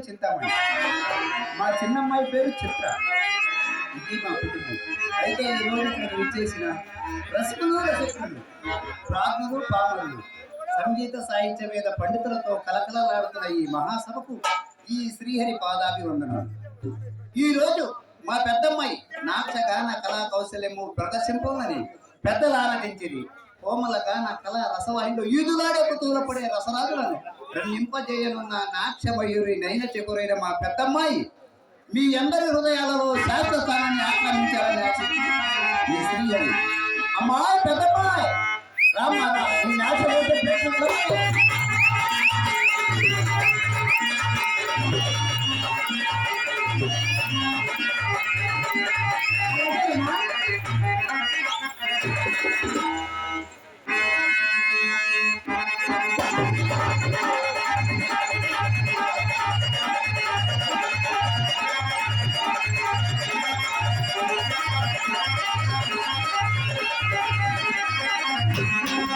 పేరు చింతామణి మా చిన్నమ్మాయి పేరు చిత్ర. ఇది మా కుటుంబం. అయితే ఈ రోజు ఇక్కడికి విచ్చేసిన రసికులు రసికులు ప్రాజ్ఞులు పాములు సంగీత సాహిత్య మీద పండితులతో కలకలలాడుతున్న ఈ మహాసభకు ఈ శ్రీహరి పాదాభి వందనాలు ఈ మా పెద్దమ్మాయి నాట్యగాన కళా కౌశల్యము ప్రదర్శింపమని పెద్దలు కోమలక నా కళ రసవాహిలో ఈదులాడే కుతూలపడే రసరాజులను నింపజేయనున్న నాట్య మయూరి నైన చెకురైన మా పెద్దమ్మాయి మీ అందరి హృదయాలలో శాశ్వత స్థానాన్ని ఆక్రమించాలని ఆశిస్తున్నాను. అమ్మా పెద్దమ్మాయి! రామ్మా నాట్య ప్రేక్షకులకు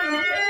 Thank you.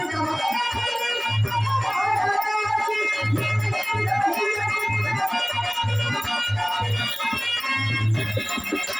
Thank you.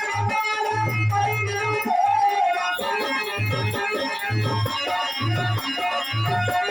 Thank you.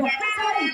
ఒక్కసారి